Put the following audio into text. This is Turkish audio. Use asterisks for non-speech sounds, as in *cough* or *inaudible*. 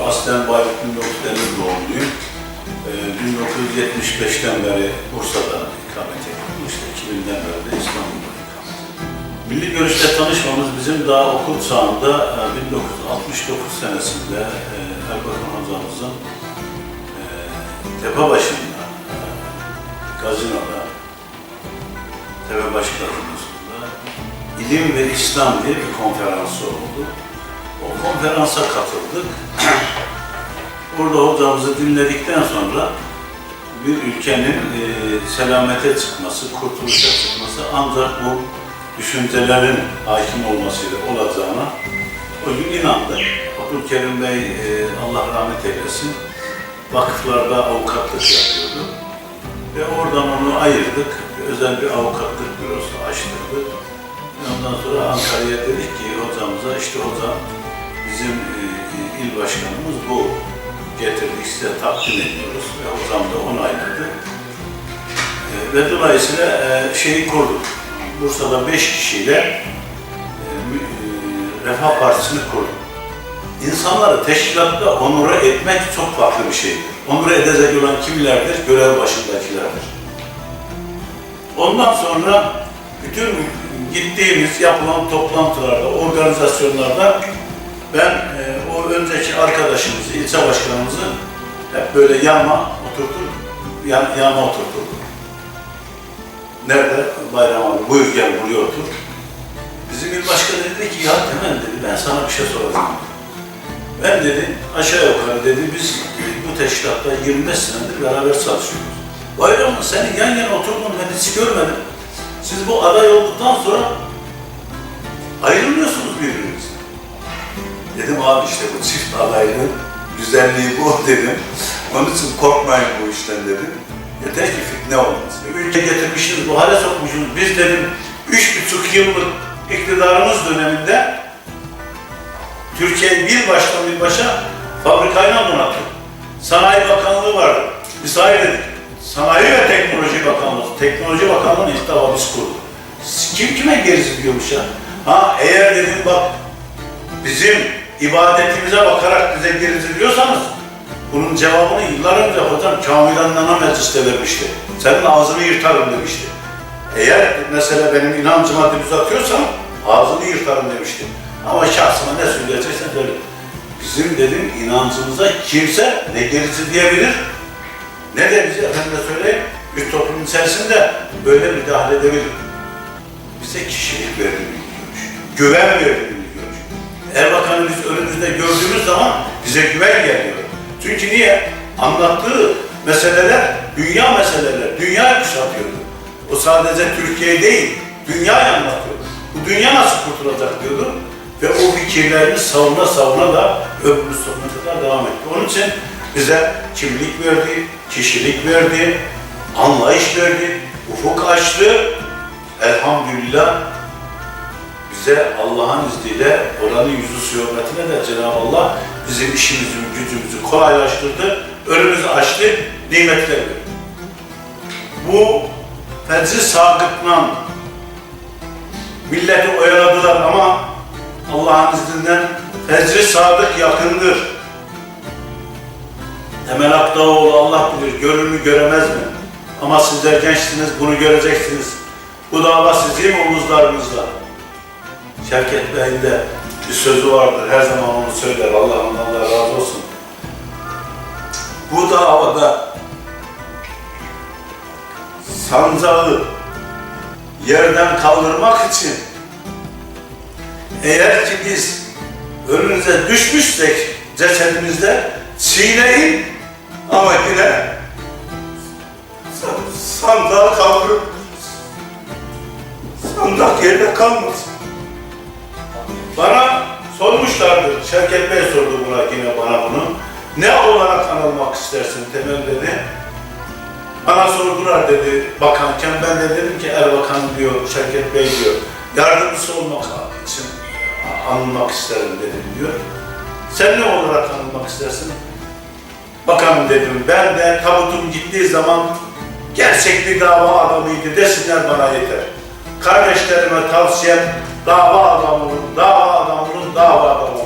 aslen Bayburt 1950 doğumluyum. Ee, 1975'ten beri Bursa'da ikamet ediyorum. İşte 2000'den beri de İstanbul'da. Milli Görüş'te tanışmamız bizim daha okul çağında e, 1969 senesinde e, Erbakan hocamızın e, Tepebaşı'nda, e, Gazino'da, Tepebaşı Gazinosu'nda İlim ve İslam diye bir konferansı oldu. Konferansa katıldık. *clears throat* Burada hocamızı dinledikten sonra bir ülkenin e, selamete çıkması, kurtuluşa çıkması ancak bu düşüncelerin hakim olmasıyla olacağına o gün inandık. Abdülkerim Bey, e, Allah rahmet eylesin, vakıflarda avukatlık yapıyordu. Ve oradan onu ayırdık, özel bir avukatlık bürosu açtırdık. Ondan sonra Ankara'ya dedik ki hocamıza, işte hocam bizim e, il başkanımız bu. Getirdik size takdim ediyoruz ve hocam da onayladı. E, ve dolayısıyla e, şeyi kurduk. Bursa'da beş kişiyle e, e, Refah Partisi'ni kurduk. İnsanları teşkilatta onura etmek çok farklı bir şeydir. Onura edecek olan kimlerdir? Görev başındakilerdir. Ondan sonra bütün gittiğimiz yapılan toplantılarda, organizasyonlarda ben e, o önceki arkadaşımızı, ilçe başkanımızı hep böyle yanıma oturturdum. Yan, yanıma oturturdum. Nerede? Bayram abi buyur gel buraya otur. Bizim il başkanı dedi ki ya Temel dedi ben sana bir şey soracağım. Ben dedi aşağı yukarı dedi biz bu teşkilatta 25 senedir beraber çalışıyoruz. Bayramın seni yan yana oturduğunu ben hiç görmedim. Siz bu aday olduktan sonra ayrılmıyorsunuz birbirinizden. Dedim abi işte bu çift adaylığın güzelliği bu *laughs* dedim. Onun için korkmayın bu işten dedim. Yeter ki fitne olmasın. Ülke getirmişsiniz, bu hale sokmuşsunuz. Biz dedim üç buçuk yıllık iktidarımız döneminde Türkiye'yi bir baştan bir başa fabrikayla donattık. Sanayi Bakanlığı vardı. Hayır dedik. Sanayi ve Teknoloji Bakanlığı. Teknoloji Bakanlığı'nı ilk biz kurduk. Kim kime gerisi diyormuş ya? Ha eğer dedim bak bizim ibadetimize bakarak bize gerisi diyorsanız bunun cevabını yıllar önce hocam Kamil Nana mecliste vermişti. Senin ağzını yırtarım demişti. Eğer mesela benim inancıma dil uzatıyorsan ağzını yırtarım demişti. Ama şahsıma ne söyleyeceksen söyle. Bizim dedim inancımıza kimse ne gerisi diyebilir ne de bize efendime söyleyeyim bir toplum içerisinde böyle müdahale edebilir. Bize kişilik görüş. Güven görüş. Erbakan'ı biz önümüzde gördüğümüz zaman bize güven geliyor. Çünkü niye? Anlattığı meseleler dünya meseleler. Dünya kuşatıyordu. O sadece Türkiye değil, dünyayı anlatıyordu. Bu dünya nasıl kurtulacak diyordu. Ve o fikirlerini savuna savuna da ömrümüz sonuna kadar devam etti. Onun için bize kimlik verdi, kişilik verdi, anlayış verdi, ufuk açtı. Elhamdülillah bize Allah'ın izniyle oranın yüzü su hürmetine de Cenab-ı Allah bizim işimizi, gücümüzü kolaylaştırdı, önümüzü açtı, nimetler verdi. Bu fecri sabıkla milleti oyaladılar ama Allah'ın izniyle fecri sadık yakındır. Temel Akdağoğlu Allah bilir, görür mü göremez mi? Ama sizler gençsiniz, bunu göreceksiniz. Bu dava sizin omuzlarınızda. Şevket Bey'in de bir sözü vardır, her zaman onu söyler, Allah ondan Allah razı olsun. Bu davada sancağı yerden kaldırmak için eğer ki biz önünüze düşmüşsek cesedimizde çiğneyin ama yine san- sandağı kaldırıp sandak yerde kalmasın. Bana sormuşlardı, Şevket Bey sordu buna yine bana bunu. Ne olarak anılmak istersin Temel dedi. Bana sordular dedi bakanken ben de dedim ki Erbakan diyor, Şevket Bey diyor. Yardımcısı olmak için anılmak isterim dedim diyor. Sen ne olarak anılmak istersin? Bakanım dedim ben de tabutum gittiği zaman gerçek bir dava adamıydı desinler bana yeter. Kardeşlerime tavsiyem dava adamının, dava adamının, dava adamının.